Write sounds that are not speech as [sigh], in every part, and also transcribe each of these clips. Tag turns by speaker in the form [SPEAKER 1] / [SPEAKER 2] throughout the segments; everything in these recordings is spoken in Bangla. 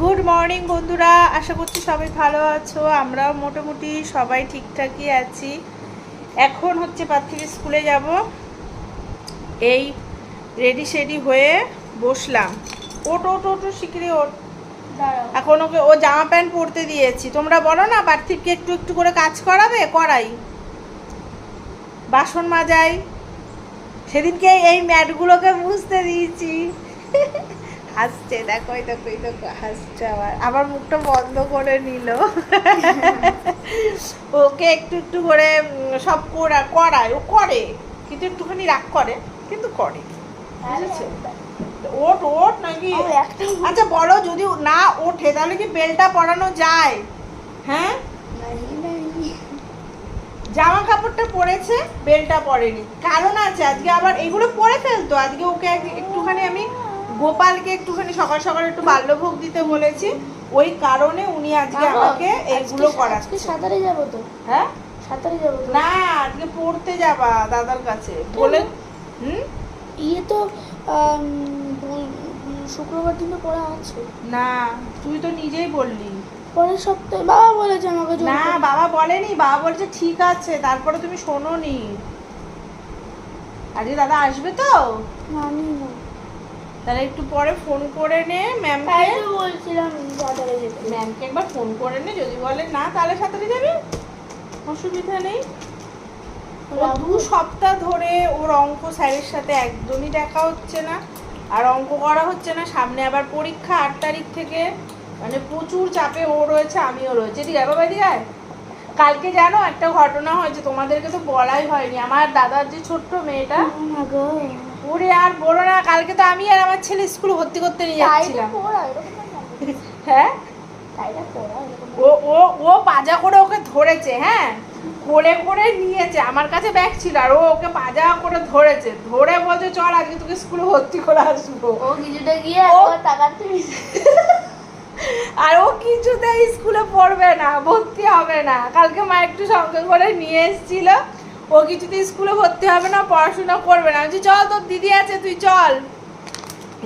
[SPEAKER 1] গুড মর্নিং বন্ধুরা। আশা করছি সবাই ভালো আছো। আমরাও মোটামুটি সবাই ঠিকঠাকই আছি। এখন হচ্ছে পার্থিব স্কুলে যাব। এই রেডি সেডি হয়ে বসলাম। ওট ওট ওট শিখরে ওট এখন ওকে ও জামা প্যান্ট পরতে দিয়েছি। তোমরা বলো না পার্থিবকে একটু একটু করে কাজ করাবে? করাই। বাসন মাজাই। সেদিনকে এই ম্যাটগুলোকে বুঝতে দিয়েছি। হাসছে দেখো এই দেখো এই দেখো হাসছে আবার। আবার মুখটা বন্ধ করে নিল। ওকে একটু একটু করে সব করা করায়। ও করে কিন্তু একটুখানি রাগ করে কিন্তু করে। বুঝেছ? ওট ওট নাকি? আচ্ছা বলো যদি না ওঠে তাহলে কি বেলটা পরানো যায়? হ্যাঁ? জামা কাপড়টা পরেছে বেলটা পরেনি। কারণ আছে আজকে আবার এগুলো পরে ফেলতো। আজকে ওকে এক- একটুখানি আমি গোপালকে একটুখানি সকাল সকাল একটু বাল্যভোগ দিতে বলেছি। ওই কারণে উনি আজকে আমাকে এইগুলো
[SPEAKER 2] আজকে-
[SPEAKER 1] করাচ্ছে।
[SPEAKER 2] আজকে সাঁতারে যাব তো?
[SPEAKER 1] হ্যাঁ?
[SPEAKER 2] সাঁতারে যাব তো?
[SPEAKER 1] না আজকে পড়তে যাবা দাদার কাছে। বলে হুম?
[SPEAKER 2] ইয়ে তো শুক্রবার দিনে পড়া আছে।
[SPEAKER 1] না তুই তো নিজেই বললি।
[SPEAKER 2] পরের সপ্তাহে বাবা বলেছে আমাকে
[SPEAKER 1] না বাবা বলেনি বাবা বলছে ঠিক আছে তারপরে তুমি শোনোনি। আরে দাদা আসবে তো?
[SPEAKER 2] জানি না।
[SPEAKER 1] তাহলে একটু পরে ফোন করে নে ম্যামকে
[SPEAKER 2] বলছিলাম সাঁতারে যেতে।
[SPEAKER 1] ম্যামকে একবার ফোন করে নে যদি বলে না তাহলে সাঁতারে যাবি? অসুবিধা নেই। দু সপ্তাহ ধরে ওর অঙ্ক স্যারের সাথে একদমই দেখা হচ্ছে না। আর অঙ্ক করা হচ্ছে না সামনে আবার পরীক্ষা আট তারিখ থেকে। মানে প্রচুর চাপে ও রয়েছে আমিও রয়েছে। ঠিক আছে বাবা দিদি। কালকে জানো একটা ঘটনা হয়েছে তোমাদেরকে তো বলাই হয়নি। আমার দাদার যে ছোট্ট মেয়েটা ওরে আর বলো না কালকে তো আমি আর আমার ছেলে স্কুল ভর্তি করতে নিয়ে যাচ্ছিলাম। হ্যাঁ। ও ও ও পাজা করে ওকে ধরেছে হ্যাঁ? কোলে করে নিয়েছে আমার কাছে ব্যাগ ছিল আর ও ওকে পাজা করে ধরেছে। ধরে বলছে চল আজকে তোকে স্কুলে ভর্তি করে আসব।
[SPEAKER 2] ও কিছুটা গিয়ে তাকাতে [laughs]
[SPEAKER 1] আর ও কিছুতেই স্কুলে পড়বে না ভর্তি হবে না। কালকে মা একটু সঙ্গে করে নিয়ে এসেছিল ও কিছুতে স্কুলে ভর্তি হবে না পড়াশোনা করবে না। বলছি, চল তোর দিদি আছে তুই চল।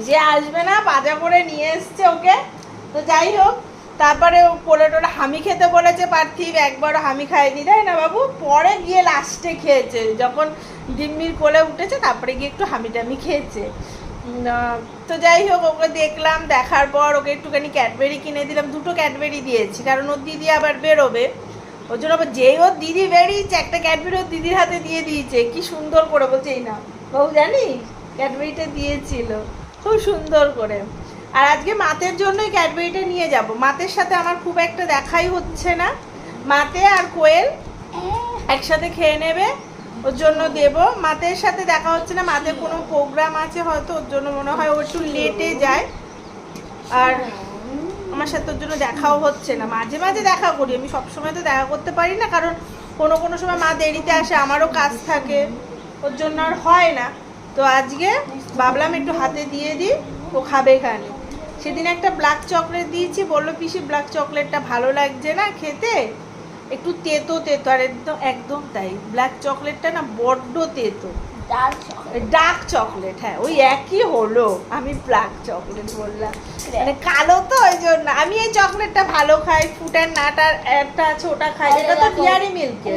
[SPEAKER 1] যে আসবে না বাজা করে নিয়ে এসছে ওকে। তো যাই হোক তারপরে ও কোলে টোলে হামি খেতে বলেছে পার্থিব একবারও হামি খায়নি তাই না বাবু? পরে গিয়ে লাস্টে খেয়েছে যখন ডিম্মির কোলে উঠেছে তারপরে গিয়ে একটু হামি টামি খেয়েছে। তো যাই হোক ওকে দেখলাম দেখার পর ওকে একটুখানি ক্যাডবেরি কিনে দিলাম। দুটো ক্যাডবেরি দিয়েছি কারণ ওর দিদি আবার বেরোবে। ওর জন্য আবার যেই ওর দিদি বেরিয়েছে একটা ক্যাডবেরি ওর দিদির হাতে দিয়ে দিয়েছে। কি সুন্দর করে বলছে এই না বাবু জানিস ক্যাডবেরিটা দিয়েছিল। খুব সুন্দর করে। আর আজকে মাতের জন্যই ক্যাডবেরিটা নিয়ে যাব। মাতের সাথে আমার খুব একটা দেখাই হচ্ছে না। মাতে আর কোয়েল একসাথে খেয়ে নেবে। ওর জন্য দেব। মাতের সাথে দেখা হচ্ছে না, মাতের কোনো প্রোগ্রাম আছে হয়তো, ওর জন্য মনে হয় ও একটু লেটে যায়। আর আমার সাথে ওর জন্য দেখাও হচ্ছে না। মাঝে মাঝে দেখা করি, আমি সবসময় তো দেখা করতে পারি না, কারণ কোনো কোনো সময় মা দেরিতে আসে, আমারও কাজ থাকে। ওর জন্য আর হয় না। তো আজকে ভাবলাম একটু হাতে দিয়ে দিই, ও খাবে এখানে। সেদিন একটা ব্ল্যাক চকলেট দিয়েছি, বলল পিসি ব্ল্যাক চকলেটটা ভালো লাগছে না খেতে? একটু তেতো তেতো আর একদম একদম তাই। ব্ল্যাক চকলেটটা না বড্ড তেতো।
[SPEAKER 2] ডার্ক চকলেট
[SPEAKER 1] ডার্ক চকলেট হ্যাঁ ওই একই হলো। আমি ব্ল্যাক চকলেট বললাম। মানে কালো তো ওই জন্য। আমি এই চকলেটটা ভালো খাই। ফুড অ্যান্ড নাট আর একটা আছে ওটা খাই। এটা তো ডিয়ারি মিল্কের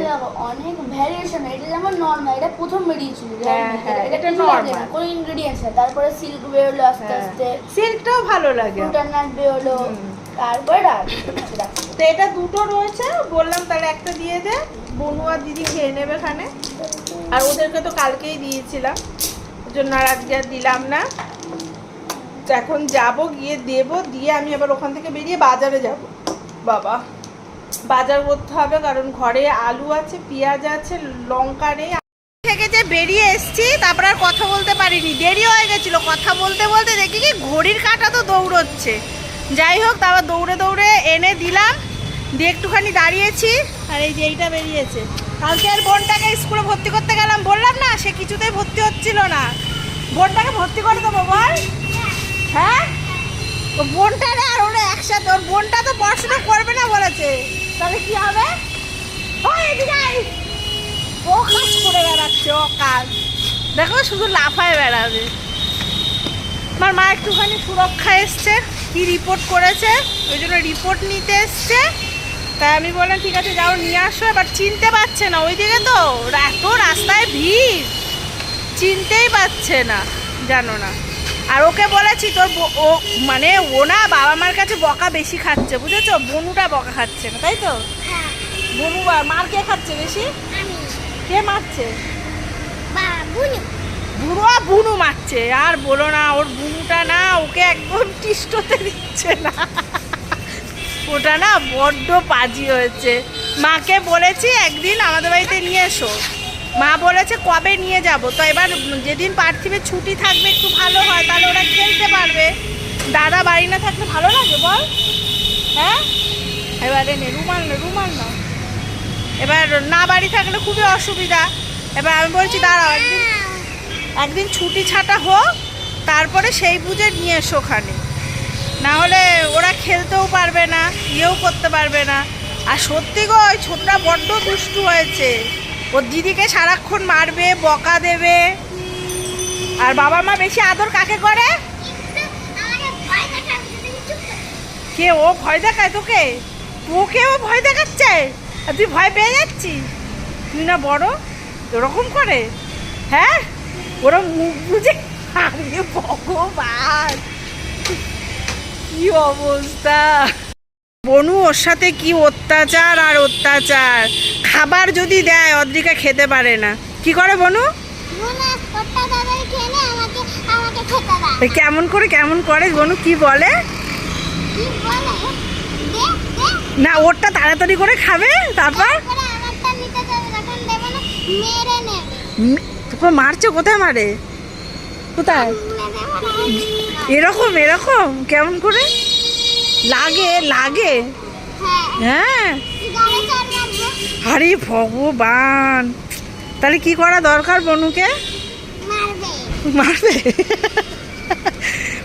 [SPEAKER 2] অনেক ভ্যারিয়েশন এটা যেমন নর্মাল এটা প্রথম বেরিয়েছিল
[SPEAKER 1] হ্যাঁ, হ্যাঁ, এটা
[SPEAKER 2] কিছুই লাগে না, ইনগ্রেডিয়েন্টস তারপরে সিল্ক বেরোলো আস্তে আস্তে।
[SPEAKER 1] সিল্কটাও ভালো লাগে।
[SPEAKER 2] অ্যান্ড নাট বেরোলো। তারপরে
[SPEAKER 1] তো এটা দুটো রয়েছে, বললাম তাহলে একটা দিয়ে দে, বনু আর দিদি খেয়ে নেবে এখানে। আর ওদেরকে তো কালকেই দিয়েছিলাম, ওর জন্য আর আজকে আর দিলাম না। এখন যাব, গিয়ে দেব, দিয়ে আমি আবার ওখান থেকে বেরিয়ে বাজারে যাব। বাবা, বাজার করতে হবে, কারণ ঘরে আলু আছে, পেঁয়াজ আছে, লঙ্কা নেই। থেকে যে বেরিয়ে এসছি, তারপর আর কথা বলতে পারিনি। দেরি হয়ে গেছিল, কথা বলতে বলতে দেখি কি, ঘড়ির কাঁটা তো দৌড়চ্ছে। যাই হোক, তারপর দৌড়ে দৌড়ে এনে দিলাম। দিয়ে একটুখানি দাঁড়িয়েছি। আর এই যে এইটা বেরিয়েছে। কালকে আর বোনটাকে স্কুলে ভর্তি করতে গেলাম। বললাম না, সে কিছুতেই ভর্তি হচ্ছিল না। বোনটাকে ভর্তি করে দেবো, বল। হ্যাঁ? বোনটা না আর ওরা একসাথে, ওর বোনটা তো পড়াশোনা করবে না বলেছে। তাহলে কি হবে? ও কাজ করে বেড়াচ্ছে, ও কাজ। দেখো, শুধু লাফায় বেড়াবে। আমার মা একটুখানি সুরক্ষা এসছে। কি রিপোর্ট করেছে? ওই জন্য রিপোর্ট নিতে এসছে। তাই আমি বললাম ঠিক আছে যাও নিয়ে আসো। এবার চিনতে পারছে না। ওইদিকে তো এত রাস্তায় ভিড়। চিনতেই পারছে না জানো না। আর ওকে বলেছি তোর ও মানে ও না বাবা মার কাছে বকা বেশি খাচ্ছে বুঝেছ? বনুটা বকা খাচ্ছে না তাই তো?
[SPEAKER 2] হ্যাঁ।
[SPEAKER 1] বনু বা- মার কে খাচ্ছে বেশি? কে মারছে? বুড়ো বুনু মারছে। আর বলো না ওর একদম টিস্টোতে দিচ্ছে না। ওটা না বড্ড পাজি হয়েছে। মাকে বলেছি একদিন আমাদের বাড়িতে নিয়ে এসো। মা বলেছে, কবে নিয়ে যাব? তো এবার যেদিন পার্থিবের ছুটি থাকবে, একটু ভালো হয়, তাহলে ওরা খেলতে পারবে। দাদা বাড়ি না থাকলে ভালো লাগে, বল? হ্যাঁ? এবারে নে, রুমাল না রুমাল না এবার না বাড়ি থাকলে খুবই অসুবিধা। এবার আমি বলছি, দাঁড়াও, একদিন একদিন ছুটি ছাটা হোক তারপরে সেই বুঝে নিয়ে এসো ওখানে। নাহলে ওরা খেলতেও পারবে না, ইয়েও করতে পারবে না। আর সত্যি গো, ওই ছোটটা বড্ড দুষ্টু হয়েছে। ওর দিদিকে সারাক্ষণ মারবে, বকা দেবে। আর বাবা মা বেশি আদর কাকে করে। কে ও ভয় দেখায় তোকে? তোকে ও ভয় দেখাচ্ছে? আর তুই ভয় পেয়ে যাচ্ছিস? তুই না বড়? ওরকম করে? হ্যাঁ? ওরা মুখ বুঝে আরে ভগবান। কি অবস্থা? বনু ওর সাথে কি অত্যাচার আর অত্যাচার? খাবার যদি দেয় অদ্রিকা খেতে পারে না। কি করে বনু?
[SPEAKER 2] মোনা
[SPEAKER 1] কেমন করে কেমন করে? বনু কি বলে? না ওরটা তাড়াতাড়ি করে খাবে তারপর? তোকে মারছে কোথায় মারে? কোথায়? এরকম এরকম? কেমন করে? লাগে লাগে।
[SPEAKER 2] হ্যাঁ।
[SPEAKER 1] আরে ভগবান। তাহলে কি করা দরকার বনুকে?
[SPEAKER 2] মারবে।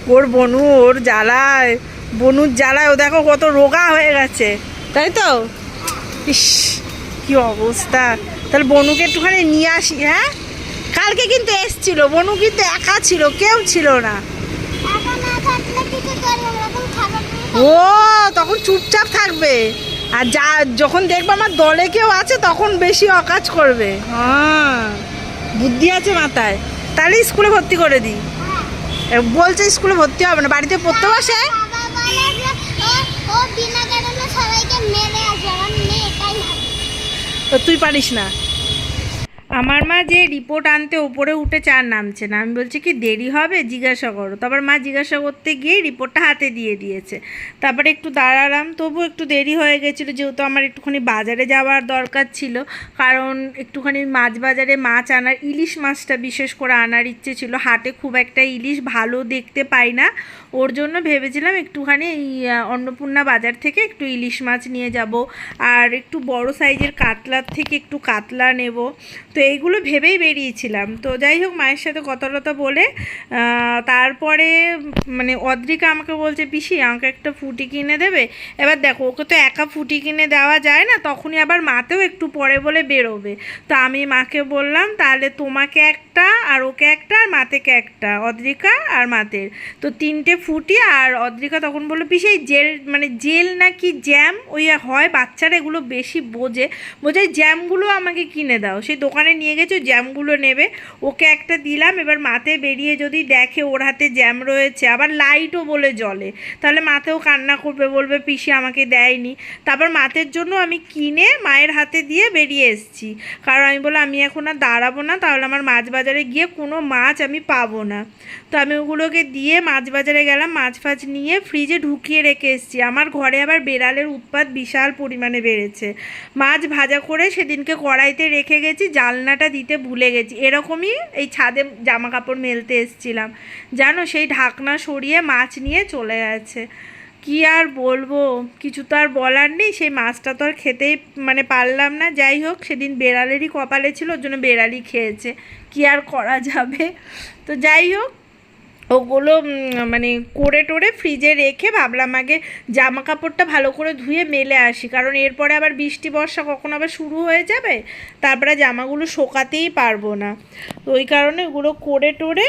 [SPEAKER 1] ওর বনু, ওর জ্বালায়। বনুর জ্বালায়। ও দেখো কত রোগা হয়ে গেছে। তাই তো? ইস, কি অবস্থা। তাহলে বনুকে একটুখানি নিয়ে আসি হ্যাঁ? কালকে কিন্তু এসছিল বনু কিন্তু একা ছিল কেউ ছিল না। ও তখন চুপচাপ থাকবে। আর যা যখন দেখব আমার দলে কেউ আছে তখন বেশি অকাজ করবে। হ্যাঁ বুদ্ধি আছে মাথায়। তাহলে স্কুলে ভর্তি করে দিই। বলছে স্কুলে ভর্তি হবে না বাড়িতে পড়তে বসে? তুই পারিস না। আমার মা যে রিপোর্ট আনতে ওপরে উঠে চার নামছে না। আমি বলছি, কি দেরি হবে? জিজ্ঞাসা করো। তারপর মা জিজ্ঞাসা করতে গিয়ে রিপোর্টটা হাতে দিয়ে দিয়েছে। তারপরে একটু দাঁড়ালাম তবু একটু দেরি হয়ে গেছিল, যেহেতু আমার একটুখানি বাজারে যাওয়ার দরকার ছিল। কারণ একটুখানি মাছ বাজারে মাছ আনার, ইলিশ মাছটা বিশেষ করে আনার ইচ্ছে ছিল। হাটে খুব একটা ইলিশ ভালো দেখতে পাই না। ওর জন্য ভেবেছিলাম একটুখানি এই অন্নপূর্ণা বাজার থেকে একটু ইলিশ মাছ নিয়ে যাব আর একটু বড় সাইজের কাতলার থেকে একটু কাতলা নেব। তো এইগুলো ভেবেই বেরিয়েছিলাম। তো যাই হোক, মায়ের সাথে কথা বলে তারপরে মানে অদ্রিকা আমাকে বলছে, পিসি, আমাকে একটা ফুটি কিনে দেবে? এবার দেখো, ওকে তো একা ফুটি কিনে দেওয়া যায় না, তখনই আবার মাতেও একটু পরে বলে বেরোবে। তো আমি মাকে বললাম, তাহলে তোমাকে একটা আর ওকে একটা আর মাতেকে একটা, অদ্রিকা আর মাতের। তো তিনটে ফুটি আর অদ্রিকা তখন বলল, পিসি জেল মানে জেল নাকি জ্যাম? ওই হয়, বাচ্চারা এগুলো বেশি বোঝে। বোঝে জ্যামগুলো আমাকে কিনে দাও। সেই দোকানে নিয়ে গেছে জ্যামগুলো নেবে। ওকে একটা দিলাম, এবার মাতে বেরিয়ে যদি দেখে ওর হাতে জ্যাম রয়েছে, আবার লাইটও বলে জলে তাহলে মাতেও কান্না করবে, বলবে, পিসি, আমাকে দেয়নি। তারপর মাতের জন্য আমি কিনে মায়ের হাতে দিয়ে বেরিয়ে এসেছি। কারণ আমি বললাম, আমি এখন আর দাঁড়াবো না, তাহলে আমার মাছ বাজারে গিয়ে কোনো মাছ আমি পাবো না। তো আমি ওগুলোকে দিয়ে মাছ বাজারে গেলাম মাছ ফাছ নিয়ে ফ্রিজে ঢুকিয়ে রেখে এসেছি। আমার ঘরে আবার বেড়ালের উৎপাত বিশাল পরিমাণে বেড়েছে। মাছ ভাজা করে সেদিনকে কড়াইতে রেখে গেছি, জালনাটা দিতে ভুলে গেছি। এরকমই এই ছাদে জামা কাপড় মেলতে এসেছিলাম। জানো, সেই ঢাকনা সরিয়ে মাছ নিয়ে চলে গেছে। কি আর বলব? কিছু তো আর বলার নেই। সেই মাছটা তো আর খেতেই মানে পারলাম না। যাই হোক, সেদিন বেড়ালেরই কপালে ছিল, ওর জন্য বেড়ালই খেয়েছে। কি আর করা যাবে? তো যাই হোক ওগুলো মানে করে টোরে ফ্রিজে রেখে ভাবলাম আগে জামা কাপড়টা ভালো করে ধুয়ে মেলে আসি। কারণ এরপরে আবার বৃষ্টি, বর্ষা কখন আবার শুরু হয়ে যাবে, তারপরে জামাগুলো শোকাতেই পারব না। ওই কারণে ওগুলো করে টোরে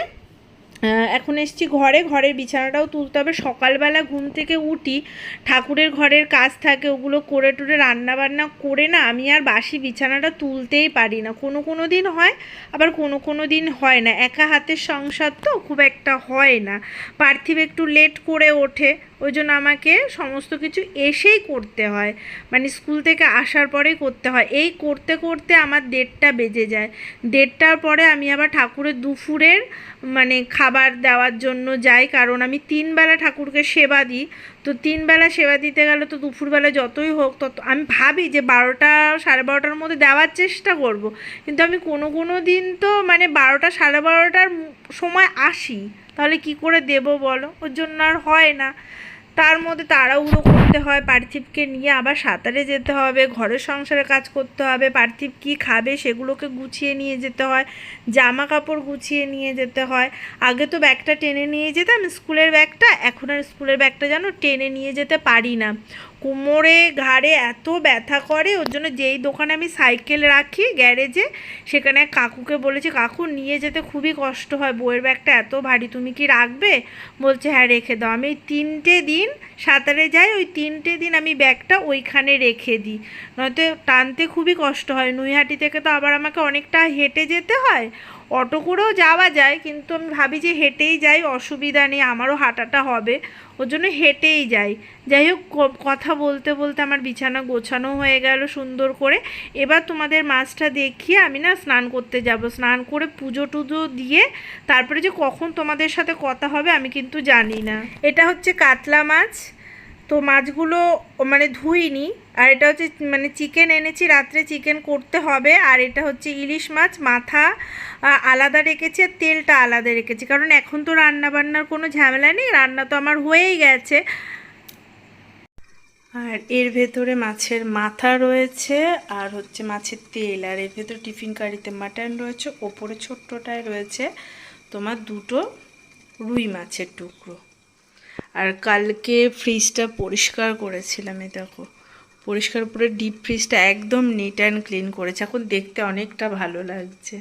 [SPEAKER 1] এখন এসছি ঘরে, ঘরের বিছানাটাও তুলতে হবে। সকালবেলা ঘুম থেকে উঠি, ঠাকুরের ঘরের কাজ থাকে, ওগুলো করে টুরে রান্না বান্না করে না, আমি আর বাসি বিছানাটা তুলতেই পারি না। কোনো কোনো দিন হয়, আবার কোনো কোনো দিন হয় না। একা হাতের সংসার তো, খুব একটা হয় না। পার্থিব একটু লেট করে ওঠে, ওই জন্য আমাকে সমস্ত কিছু এসেই করতে হয়। মানে স্কুল থেকে আসার পরেই করতে হয়। এই করতে করতে আমার দেড়টা বেজে যায়। দেড়টার পরে আমি আবার ঠাকুরের দুপুরের মানে খাবার দেওয়ার জন্য যাই, কারণ আমি তিনবেলা ঠাকুরকে সেবা দিই। তো তিনবেলা সেবা দিতে গেলে তো দুপুরবেলা যতই হোক, তত, আমি ভাবি যে বারোটা, সাড়ে বারোটার মধ্যে দেওয়ার চেষ্টা করব। কিন্তু আমি কোনো কোনো দিন তো মানে বারোটা, সাড়ে বারোটার সময় আসি। তাহলে কি করে দেব বলো? ওর জন্য আর হয় না। তার মধ্যে তাড়াহুড়ো করতে হয়, পার্থিবকে নিয়ে আবার সাঁতারে যেতে হবে, ঘরের সংসারে কাজ করতে হবে, পার্থিব কি খাবে সেগুলোকে গুছিয়ে নিয়ে যেতে হয় জামা কাপড় গুছিয়ে নিয়ে যেতে হয়। আগে তো ব্যাগটা টেনে নিয়ে যেতাম, স্কুলের ব্যাগটা, এখন আর স্কুলের ব্যাগটা যেন টেনে নিয়ে যেতে পারি না। কোমরে, ঘাড়ে এত ব্যথা করে, ওর জন্য যেই দোকানে আমি সাইকেল রাখি গ্যারেজে, সেখানে এক কাকুকে বলেছি, কাকু, নিয়ে যেতে খুবই কষ্ট হয়, বইয়ের ব্যাগটা এত ভারী, তুমি কি রাখবে? বলছে হ্যাঁ রেখে দাও। আমি তিনটে দিন সাঁতারে যাই, ওই তিনটে দিন আমি ব্যাগটা ওইখানে রেখে দিই। নয়তো টানতে খুবই কষ্ট হয় নৈহাটি থেকে তো আবার আমাকে অনেকটা হেঁটে যেতে হয়, অটো করেও যাওয়া যায়, কিন্তু আমি ভাবি যে হেঁটেই যাই, অসুবিধা নেই, আমারও হাঁটাটা হবে। ওর জন্য হেঁটেই যাই। যাই হোক কথা বলতে বলতে আমার বিছানা গোছানো হয়ে গেল সুন্দর করে। এবার তোমাদের মাছটা দেখিয়ে আমি না স্নান করতে যাব। স্নান করে পুজো টুজো দিয়ে তারপরে যে কখন তোমাদের সাথে কথা হবে আমি কিন্তু জানি না। এটা হচ্ছে কাতলা মাছ। তো মাছগুলো মানে ধুইনি, আর এটা হচ্ছে মানে চিকেন এনেছি, রাত্রে চিকেন করতে হবে, আর এটা হচ্ছে ইলিশ মাছ, মাথা আলাদা রেখেছি, আর তেলটা আলাদা রেখেছি, কারণ এখন তো রান্না বান্নার কোনো ঝামেলা নেই, রান্না তো আমার হয়েই গেছে। আর এর ভেতরে মাছের মাথা রয়েছে, আর হচ্ছে মাছের তেল, আর এর ভেতরে টিফিন কারিতে মাটন রয়েছে, ওপরে ছোট্টটায় রয়েছে, তোমার দুটো রুই মাছের টুকরো। আর কালকে ফ্রিজটা পরিষ্কার করেছিলাম, এই দেখো। পরিষ্কার করে ডিপ ফ্রিজটা একদম নিট অ্যান্ড ক্লিন করেছে। এখন দেখতে অনেকটা ভালো লাগছে।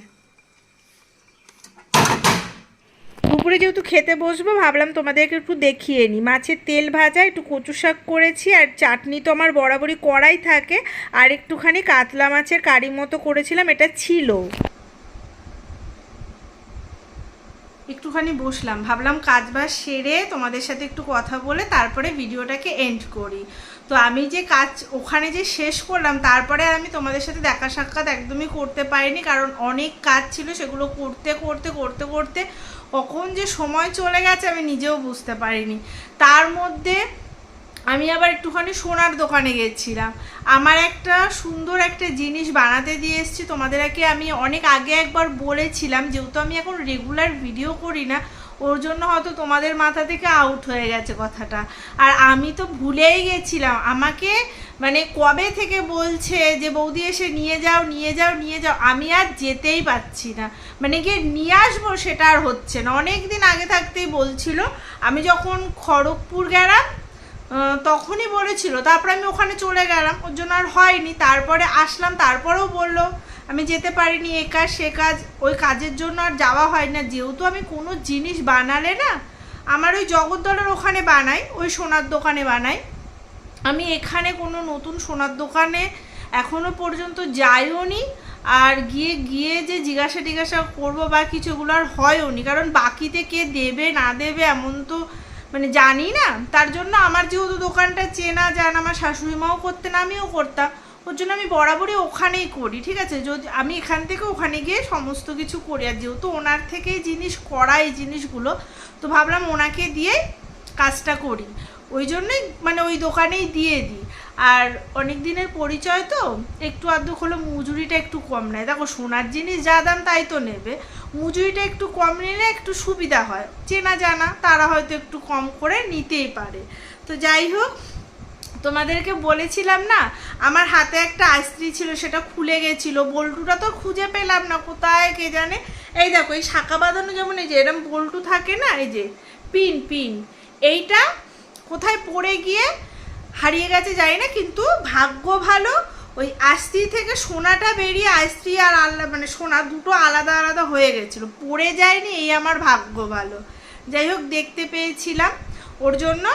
[SPEAKER 1] দুপুরে যেহেতু খেতে বসবো, ভাবলাম তোমাদেরকে একটু দেখিয়ে নিই মাছের তেল ভাজা, একটু কচু শাক করেছি, আর চাটনি তো আমার বরাবরই করাই থাকে। আর একটুখানি কাতলা মাছের কারি মতো করেছিলাম, এটা ছিল। একটুখানি বসলাম। ভাবলাম কাজ বাজ সেরে তোমাদের সাথে একটু কথা বলে তারপরে ভিডিওটাকে এন্ড করি। তো আমি যে কাজ ওখানে যে শেষ করলাম, তারপরে আমি তোমাদের সাথে দেখা সাক্ষাৎ একদমই করতে পারিনি। কারণ অনেক কাজ ছিল সেগুলো করতে করতে করতে করতে কখন যে সময় চলে গেছে আমি নিজেও বুঝতে পারিনি। তার মধ্যে আমি আবার একটুখানি সোনার দোকানে গেছিলাম। আমার একটা সুন্দর একটা জিনিস বানাতে দিয়ে এসেছি। তোমাদেরকে আমি অনেক আগে একবার বলেছিলাম, যেহেতু আমি এখন রেগুলার ভিডিও করি না, ওর জন্য হয়তো তোমাদের মাথা থেকে আউট হয়ে গেছে কথাটা। আর আমি তো ভুলেই গেছিলাম। আমাকে মানে কবে থেকে বলছে যে, বৌদি, এসে নিয়ে যাও নিয়ে যাও নিয়ে যাও। আমি আর যেতেই পাচ্ছি না। মানে গিয়ে নিয়ে আসব সেটা আর হচ্ছে না। অনেক দিন আগে থাকতেই বলছিল, আমি যখন খড়গপুর গেলাম তখনই বলেছিল। তারপরে আমি ওখানে চলে গেলাম। ওর জন্য আর হয়নি। তারপরে আসলাম। তারপরেও বলল, আমি যেতে পারিনি এ কাজ, সে কাজ। ওই কাজের জন্য আর যাওয়া হয় না। যেহেতু আমি কোনো জিনিস বানালে না, আমার ওই জগদ্দলের ওখানে বানাই, ওই সোনার দোকানে বানাই। আমি এখানে কোনো নতুন সোনার দোকানে এখনও পর্যন্ত যাইও নি। আর গিয়ে গিয়ে যে জিজ্ঞাসা টিজ্ঞাসা করব বা কিছুগুলো আর হয়ও নি। কারণ বাকিতে কে দেবে, না দেবে, এমন তো মানে জানি না, তার জন্য আমার যেহেতু দোকানটা চেনা, জান, আমার শাশুড়ি মাও করতেন, আমিও করতাম। ওর জন্য আমি বরাবরই ওখানেই করি, ঠিক আছে? যদি আমি এখান থেকে ওখানে গিয়ে সমস্ত কিছু করি, আর যেহেতু ওনার থেকেই জিনিস করা এই জিনিসগুলো, তো ভাবলাম ওনাকে দিয়ে কাজটা করি। ওই জন্যই মানে ওই দোকানেই দিয়ে দিই। আর অনেক দিনের পরিচয় তো, একটু আধটু হলো মজুরিটা একটু কম নেয়। দেখো, সোনার জিনিস যা দাম তাই তো নেবে। মজুরিটা একটু কম নিলে একটু সুবিধা হয়। চেনা জানা, তারা হয়তো একটু কম করে নিতেই পারে। তো যাই হোক, তোমাদেরকে বলেছিলাম না, আমার হাতে একটা আইস্ত্রি ছিল, সেটা খুলে গেছিল। বল্টুটা তো খুঁজে পেলাম না, কোথায় কে জানে? এই দেখো, এই শাখা বাঁধানো যেমন, এই যে এরম বল্টু থাকে না, এই যে, পিন পিন, এইটা কোথায় পড়ে গিয়ে হারিয়ে গেছে জানি না, কিন্তু ভাগ্য ভালো ওই আস্তি থেকে সোনাটা বেরিয়ে আস্তি আর আলাদা মানে সোনা দুটো আলাদা আলাদা হয়ে গেছিল। পড়ে যায়নি, এই আমার ভাগ্য ভালো। যাই হোক, দেখতে পেয়েছিলাম। ওর জন্য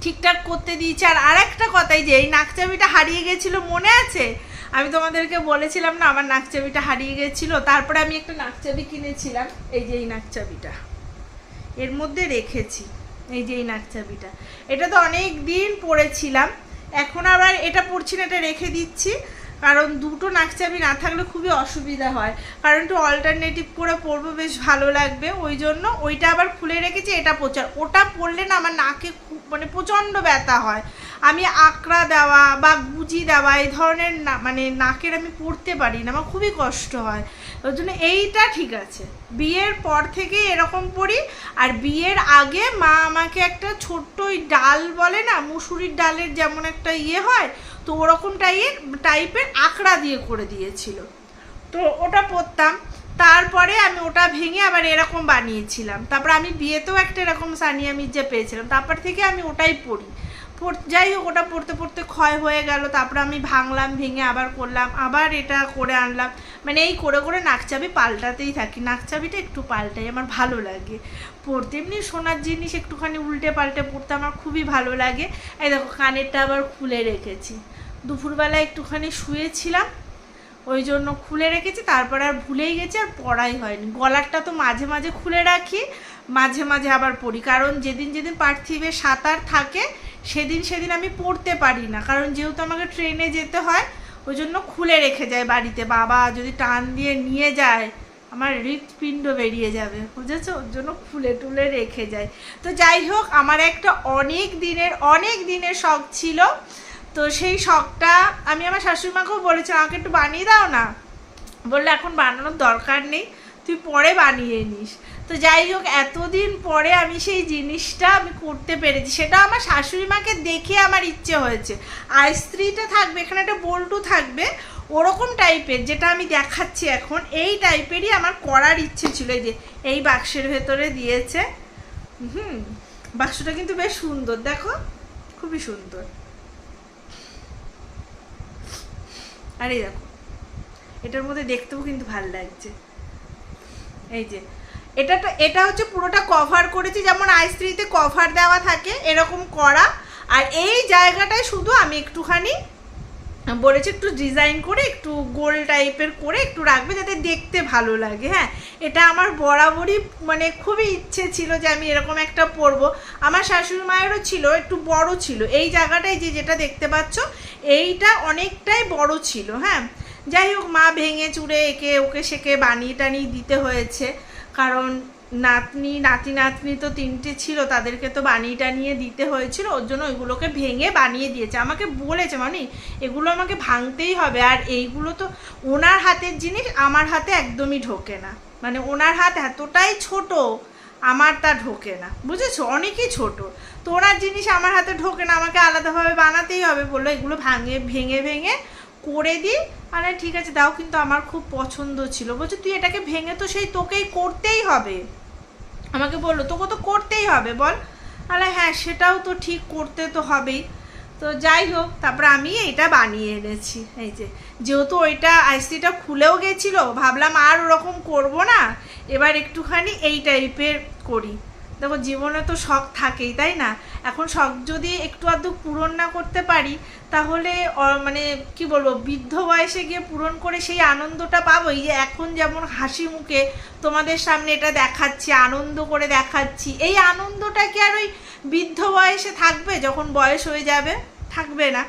[SPEAKER 1] ঠিকঠাক করতে দিয়েছে। আর আরেকটা কথাই যে, এই নাকচাবিটা হারিয়ে গেছিল মনে আছে? আমি তোমাদেরকে বলেছিলাম না, আমার নাকচাবিটা হারিয়ে গেছিল। তারপরে আমি একটা নাকচাবি কিনেছিলাম। এই যে এই নাকচাবিটা। এর মধ্যে রেখেছি। এই যে এই নাকচাবিটা। এটা তো অনেক দিন পরেছিলাম। এখন আবার এটা পড়ছি না, এটা রেখে দিচ্ছি। কারণ দুটো নাকচাবি না থাকলে খুবই অসুবিধা হয়। কারণ একটু অল্টারনেটিভ করে পরবো, বেশ ভালো লাগবে। ওই জন্য ওইটা আবার খুলে রেখেছি, এটা প্রচার ওটা পরলে না আমার নাকে মানে প্রচণ্ড ব্যথা হয়। আমি আকড়া দেওয়া বা গুজি দেওয়া, এই ধরনের না মানে নাকের আমি পরতে পারি না, আমার খুবই কষ্ট হয়। ওই জন্য এইটা ঠিক আছে। বিয়ের পর থেকে এরকম পড়ি আর বিয়ের আগে মা আমাকে একটা ছোট্ট ওই ডাল বলে না, মুসুরির ডালের যেমন একটা ইয়ে হয়, তো ওরকম টাইপের টাইপের আকড়া দিয়ে করে দিয়েছিল। তো ওটা পরতাম, তারপরে আমি ওটা ভেঙে আবার এরকম বানিয়েছিলাম। তারপর আমি বিয়েতেও একটা এরকম সানিয়া মির্জা পেয়েছিলাম, তারপর থেকে আমি ওটাই পড়- যাই হোক, ওটা পড়তে পড়তে ক্ষয় হয়ে গেল। তারপরে আমি ভাঙলাম, ভেঙে আবার করলাম, আবার এটা করে আনলাম। মানে এই করে করে নাকচাবি পাল্টাতেই থাকি। নাকচাবিটা একটু পাল্টাই, আমার ভালো লাগে। পড়তে এমনি সোনার জিনিস একটুখানি উল্টে পাল্টে পড়তে আমার খুবই ভালো লাগে। এই দেখো, কানেরটা আবার খুলে রেখেছি। দুপুরবেলা একটুখানি শুয়েছিলাম, ওই জন্য খুলে রেখেছি। তারপর আর ভুলেই গেছি, আর পড়াই হয়নি। গলারটা তো মাঝে মাঝে খুলে রাখি মাঝে মাঝে আবার পড়ি। কারণ যেদিন যেদিন পার্থিবে সাঁতার থাকে, সেদিন সেদিন আমি পড়তে পারি না। কারণ যেহেতু আমাকে ট্রেনে যেতে হয় ওই জন্য খুলে রেখে যায় বাড়িতে। বাবা যদি টান দিয়ে নিয়ে যায়, আমার হৃৎপিণ্ড বেরিয়ে যাবে, বুঝেছ? ওর জন্য খুলে টুলে রেখে যায়। তো যাই হোক, আমার একটা অনেক দিনের অনেক দিনের শখ ছিল। তো সেই শখটা আমি আমার শাশুড়িমাকেও বলেছি, আমাকে একটু বানিয়ে দাও না। বললে, এখন বানানোর দরকার নেই, তুই পরে বানিয়ে নিস। তো যাই হোক, এতদিন পরে আমি সেই জিনিসটা আমি করতে পেরেছি। সেটা আমার শাশুড়ি মাকে দেখে আমার ইচ্ছে হয়েছে। আর স্ত্রীটা থাকবে, এখানে একটা বল্টু থাকবে, ওরকম টাইপের, যেটা আমি দেখাচ্ছি এখন, এই টাইপেরই আমার করার ইচ্ছে ছিল। যে, এই বাক্সের ভেতরে দিয়েছে। হুম, বাক্সটা কিন্তু বেশ সুন্দর, দেখো, খুবই সুন্দর। আরে দেখো, এটার মধ্যে দেখতেও কিন্তু ভালো লাগছে। এই যে এটা এটা হচ্ছে পুরোটা কভার করেছি, যেমন আইস্ত্রিতে কভার দেওয়া থাকে, এরকম করা। আর এই জায়গাটায় শুধু আমি একটুখানি বলেছি একটু ডিজাইন করে, একটু গোল টাইপের করে একটু রাখবে যাতে দেখতে ভালো লাগে হ্যাঁ। এটা আমার বরাবরই মানে খুবই ইচ্ছে ছিল যে আমি এরকম একটা পরবো। আমার শাশুড়ি মায়েরও ছিল, একটু বড় ছিল। এই জায়গাটায় যে যেটা দেখতে পাচ্ছ, এইটা অনেকটাই বড় ছিল হ্যাঁ। যাই হোক, মা ভেঙে চুড়ে একে ওকে সেকে বানিয়ে টানিয়ে দিতে হয়েছে। কারণ নাতনি নাতি নাতনি তো তিনটে ছিল, তাদেরকে তো বানিয়ে টানিয়ে দিতে হয়েছিল, ওর জন্য ওইগুলোকে ভেঙে বানিয়ে দিয়েছে। আমাকে বলেছে মানে এগুলো আমাকে ভাঙতেই হবে, আর এইগুলো তো ওনার হাতের জিনিস, আমার হাতে একদমই ঢোকে না। মানে ওনার হাত এতটাই ছোট, আমার তা ঢোকে না। বুঝেছ? অনেকই ছোট। তো ওনার জিনিস আমার হাতে ঢোকে না, আমাকে আলাদাভাবে বানাতেই হবে বলল। এগুলো ভাঙে, ভেঙে ভেঙে করে দিই আরে ঠিক আছে, দাও কিন্তু আমার খুব পছন্দ ছিল। বলছে, তুই এটাকে ভেঙে তো সেই তোকেই করতেই হবে। আমাকে বলল, তোকে তো করতেই হবে, বল। আরে হ্যাঁ সেটাও তো ঠিক, করতে তো হবেই। তো যাই হোক, তারপর আমি এটা বানিয়ে এনেছি। এই যে, যেহেতু ওইটা আইসিটা খুলেও গেছিল, ভাবলাম আর ওরকম করব না। এবার একটুখানি এই টাইপের করি। দেখো, জীবনে তো শখ থাকেই, তাই না? এখন শখ যদি একটু আধটু পূরণ না করতে পারি তাহলে মানে কি বলব, বৃদ্ধ বয়সে গিয়ে পূরণ করে সেই আনন্দটা পাবোই যে এখন যেমন হাসি মুখে তোমাদের সামনে এটা দেখাচ্ছি, আনন্দ করে দেখাচ্ছি, এই আনন্দটা কি আর ওই বৃদ্ধ বয়সে থাকবে? যখন বয়স হয়ে যাবে, থাকবে না।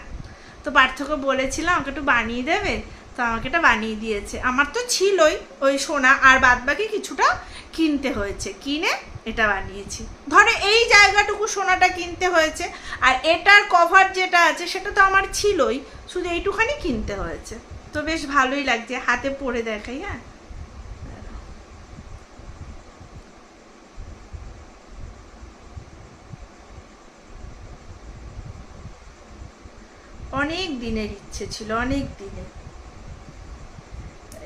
[SPEAKER 1] তো পার্থক্য বলেছিলাম, আমাকে একটু বানিয়ে দেবে? তো আমাকে এটা বানিয়ে দিয়েছে। আমার তো ছিলই ওই সোনা, আর বাদ বাকি কিছুটা কিনতে হয়েছে। কিনে এটা বানিয়েছি। ধরো এই জায়গাটুকু সোনাটা কিনতে হয়েছে, আর এটার কভার যেটা আছে সেটা তো আমার ছিলই, শুধু এইটুখানি কিনতে হয়েছে। তো বেশ ভালোই লাগছে, হাতে পরে দেখাই হ্যাঁ? অনেক দিনের ইচ্ছে ছিল, অনেক দিনের।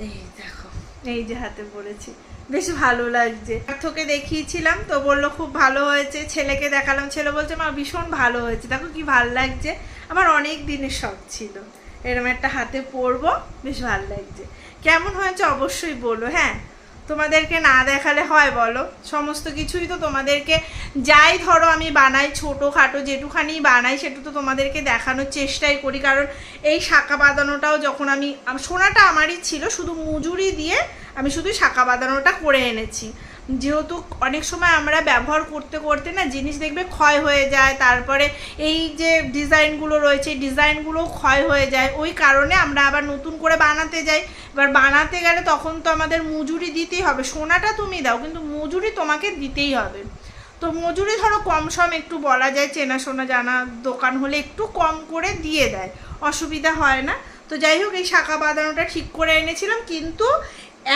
[SPEAKER 1] এই দেখো। এই যে হাতে পড়েছি। বেশ ভালো লাগছে। পার্থকে দেখিয়েছিলাম, তো বলল, খুব ভালো হয়েছে, ছেলেকে দেখালাম। ছেলে বলছে আমার ভীষণ ভালো হয়েছে। দেখো কি ভালো লাগছে। আমার অনেক দিনের শখ ছিল। এরম একটা হাতে পরবো, বেশ ভালো লাগছে। কেমন হয়েছে অবশ্যই বলো। হ্যাঁ তোমাদেরকে না দেখালে হয় বলো? সমস্ত কিছুই তো তোমাদেরকে যাই ধরো আমি বানাই ছোটো খাটো যেটুখানি বানাই সেটু তো তোমাদেরকে দেখানোর চেষ্টাই করি। কারণ এই শাঁখা বাঁধানোটাও যখন আমি, সোনাটা আমারই ছিল, শুধু মজুরি দিয়ে আমি শুধু শাঁখা বাঁধানোটা করে এনেছি। যেহেতু অনেক সময় আমরা ব্যবহার করতে করতে না জিনিস দেখবে ক্ষয় হয়ে যায়, তারপরে এই যে ডিজাইনগুলো রয়েছে ডিজাইনগুলো ক্ষয় হয়ে যায়। ওই কারণে আমরা আবার নতুন করে বানাতে যাই। এবার বানাতে গেলে তখন তো আমাদের মজুরি দিতেই হবে। সোনাটা তুমি দাও, কিন্তু মজুরি তোমাকে দিতেই হবে। তো মজুরি ধরো কম সম একটু বলা যায়, চেনা চেনাশোনা জানা দোকান হলে একটু কম করে দিয়ে দেয়, অসুবিধা হয় না। তো যাই হোক, এই শাখা বাঁধানোটা ঠিক করে এনেছিলাম, কিন্তু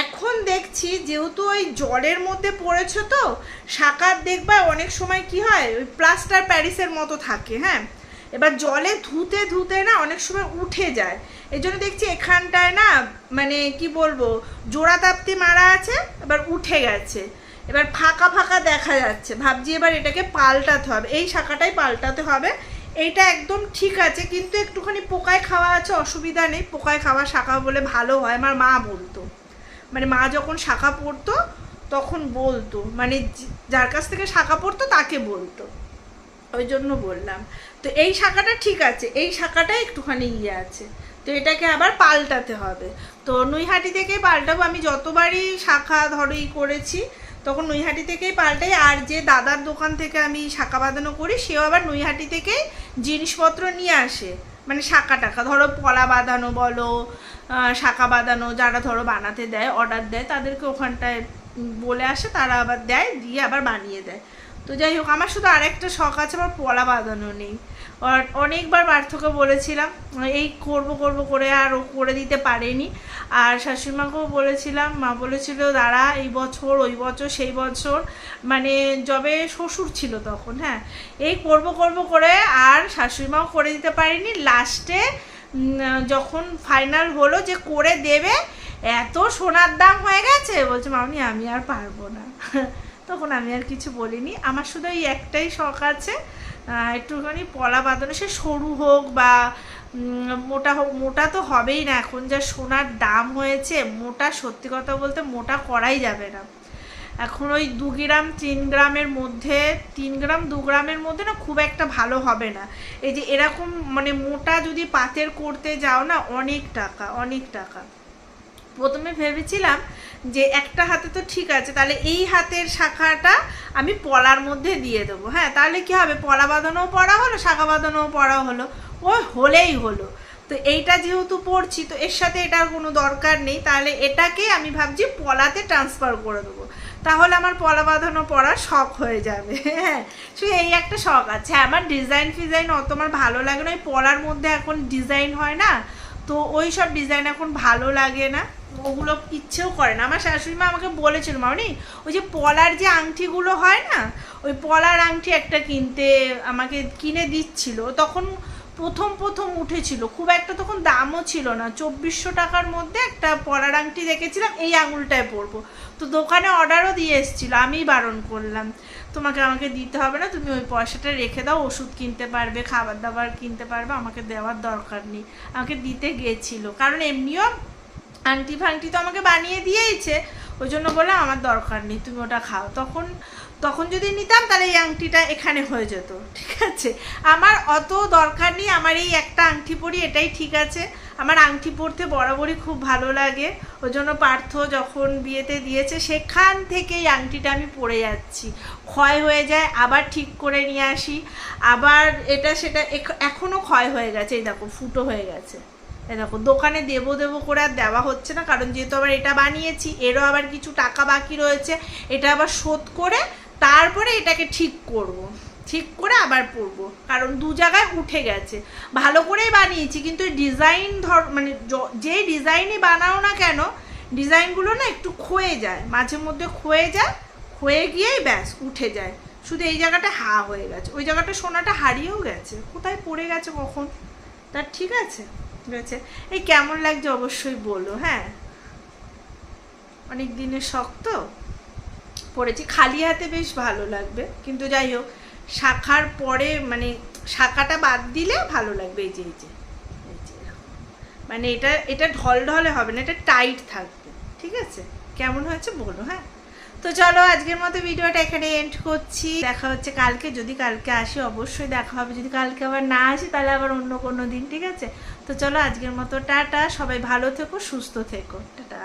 [SPEAKER 1] এখন দেখছি যেহেতু ওই জলের মধ্যে পড়েছে তো শাকার দেখবা অনেক সময় কি হয়, ওই প্লাস্টার প্যারিসের মতো থাকে হ্যাঁ? এবার জলে ধুতে ধুতে না অনেক সময় উঠে যায়। এই জন্য দেখছি এখানটায় না মানে কি বলব, জোড়া তাপ্তি মারা আছে, এবার উঠে গেছে। এবার ফাঁকা ফাঁকা দেখা যাচ্ছে। ভাবছি এবার এটাকে পাল্টাতে হবে। এই শাখাটাই পাল্টাতে হবে। এইটা একদম ঠিক আছে, কিন্তু একটুখানি পোকায় খাওয়া আছে, অসুবিধা নেই। পোকায় খাওয়া শাখা বলে ভালো হয়। আমার মা বলতো। মানে মা যখন শাখা পড়তো, তখন বলতো। মানে যার কাছ থেকে শাখা পড়তো, তাকে বলতো। ওই জন্য বললাম। তো এই শাখাটা ঠিক আছে। এই শাখাটা একটুখানি ইয়ে আছে। তো এটাকে আবার পাল্টাতে হবে। তো নৈহাটি থেকেই পাল্টাবো। আমি যতবারই শাখা ধরো ই করেছি, তখন নৈহাটি থেকেই পাল্টাই। আর যে দাদার দোকান থেকে আমি শাখা বাঁধানো করি, সেও আবার নৈহাটি থেকেই জিনিসপত্র নিয়ে আসে। মানে শাখা টাকা ধরো পলা বাঁধানো বলো শাখা বাঁধানো যারা ধরো বানাতে দেয় অর্ডার দেয়, তাদেরকে ওখানটায় বলে আসে, তারা আবার দেয়, দিয়ে আবার বানিয়ে দেয়। তো যাই হোক, আমার শুধু আরেকটা শখ আছে, আমার পলা বাঁধানো নেই। অনেকবার পার্থক্য বলেছিলাম, এই করব করব করে আর ও করে দিতে পারেনি। আর শাশুড়িমাকেও বলেছিলাম, মা বলেছিল, দাঁড়া, এই বছর, ওই বছর, সেই বছর। মানে যবে শ্বশুর ছিল তখন হ্যাঁ। এই করব করব করে আর শাশুড়িমাও করে দিতে পারেনি। লাস্টে যখন ফাইনাল হলো যে করে দেবে, এত সোনার দাম হয়ে গেছে। বলছে মামনি আমি আর পারব না। তখন আমি আর কিছু বলিনি। আমার শুধু এই একটাই শখ আছে একটুখানি পলা বাঁধানো, সে সরু হোক বা মোটা হোক, মোটা তো হবেই না। এখন যা সোনার দাম হয়েছে, মোটা সত্যি কথা বলতে মোটা করাই যাবে না। এখন ওই দু গ্রাম, তিন গ্রামের মধ্যে, তিন গ্রাম, দু গ্রামের মধ্যে না খুব একটা ভালো হবে না। এই যে এরকম মানে মোটা যদি পাতের করতে যাও না, অনেক টাকা অনেক টাকা। প্রথমে ভেবেছিলাম যে একটা হাতে তো ঠিক আছে তাহলে এই হাতের শাখাটা আমি পলার মধ্যে দিয়ে দেবো। হ্যাঁ তাহলে কি হবে? পলা বাঁধানোও পড়া হলো শাখা বাঁধানোও পড়া হলো। ওই হলেই হলো। তো এইটা যেহেতু পড়ছি তো এর সাথে এটার কোনো দরকার নেই। তাহলে এটাকে আমি ভাবছি পলাতে ট্রান্সফার করে দেবো। তাহলে আমার পলা বাঁধানো পড়ার শখ হয়ে যাবে। হ্যাঁ শুধু এই একটা শখ আছে। হ্যাঁ, আমার ডিজাইন ফিজাইন অত আমার ভালো লাগে না। ওই পলার মধ্যে এখন ডিজাইন হয় না। তো ওই সব ডিজাইন এখন ভালো লাগে না। ওগুলো ইচ্ছেও করে না। আমার শাশুড়ি মা আমাকে বলেছিল মামনি ওই যে পলার যে আংটিগুলো হয় না, ওই পলার আংটি একটা কিনতে আমাকে কিনে দিচ্ছিল। তখন প্রথম প্রথম উঠেছিল। খুব একটা তখন দামও ছিল না। চব্বিশশো টাকার মধ্যে একটা পলার আংটি দেখেছিলাম, এই আঙুলটায় পরবো। তো দোকানে অর্ডারও দিয়ে এসেছিল, আমিই বারণ করলাম। তোমাকে আমাকে দিতে হবে না, তুমি ওই পয়সাটা রেখে দাও, ওষুধ কিনতে পারবে খাবার দাবার কিনতে পারবে, আমাকে দেওয়ার দরকার নেই। আমাকে দিতে গেছিল। কারণ এমনিও আংটি ফাংটি তো আমাকে বানিয়ে দিয়েইছে, ওই জন্য বলে আমার দরকার নেই, তুমি ওটা খাও। তখন তখন যদি নিতাম, তাহলে এই আংটিটা এখানে হয়ে যেত, ঠিক আছে? আমার অত দরকার নেই, আমার এই একটা আংটি পরি, এটাই ঠিক আছে। আমার আংটি পরতে বরাবরই খুব ভালো লাগে। ওই জন্য পার্থ যখন বিয়েতে দিয়েছে, সেখান থেকে এই আংটিটা আমি পরে যাচ্ছি। ক্ষয় হয়ে যায়, আবার ঠিক করে নিয়ে আসি। আবার এটা, সেটা এখ- এখনও ক্ষয় হয়ে গেছে। এই দেখো, ফুটো হয়ে গেছে। দেখো, দোকানে দেবো দেবো করে আর দেওয়া হচ্ছে না, কারণ যেহেতু আবার এটা বানিয়েছি, এরও আবার কিছু টাকা বাকি রয়েছে। এটা আবার শোধ করে তারপরে এটাকে ঠিক করব। ঠিক করে আবার পরবো। কারণ দু জায়গায় উঠে গেছে। ভালো করেই বানিয়েছি, কিন্তু ডিজাইন ধর মানে য- ডিজাইনই বানাও না কেন ডিজাইনগুলো না একটু ক্ষয়ে যায়। মাঝে মধ্যে ক্ষয়ে যায়, ক্ষয়ে গিয়েই ব্যাস, উঠে যায়। শুধু এই জায়গাটা হা হয়ে গেছে। ওই জায়গাটা সোনাটা হারিয়েও গেছে। কোথায় পড়ে গেছে কখন? তার ঠিক আছে আছে। এই কেমন লাগছে অবশ্যই বলো হ্যাঁ? অনেক দিনের শখ তো? পড়েছি। খালি হাতে বেশ ভালো লাগবে। কিন্তু যাই হোক, শাখার পরে মানে শাখাটা বাদ দিলে ভালো লাগবে এই যে এই যে এই যে। মানে এটা এটা ঢল ঢলে হবে না, এটা টাইট থাকবে। ঠিক আছে? কেমন হয়েছে বলো হ্যাঁ? তো চলো, আজকের মতো ভিডিওটা এখানে এন্ড করছি। দেখা হচ্ছে কালকে। যদি কালকে আসি, অবশ্যই দেখা হবে। যদি কালকে আবার না আসি, তাহলে আবার অন্য কোনো দিন। ঠিক আছে? তো চলো, আজকের মতো, টাটা। সবাই ভালো থেকো, সুস্থ থেকো। টাটা।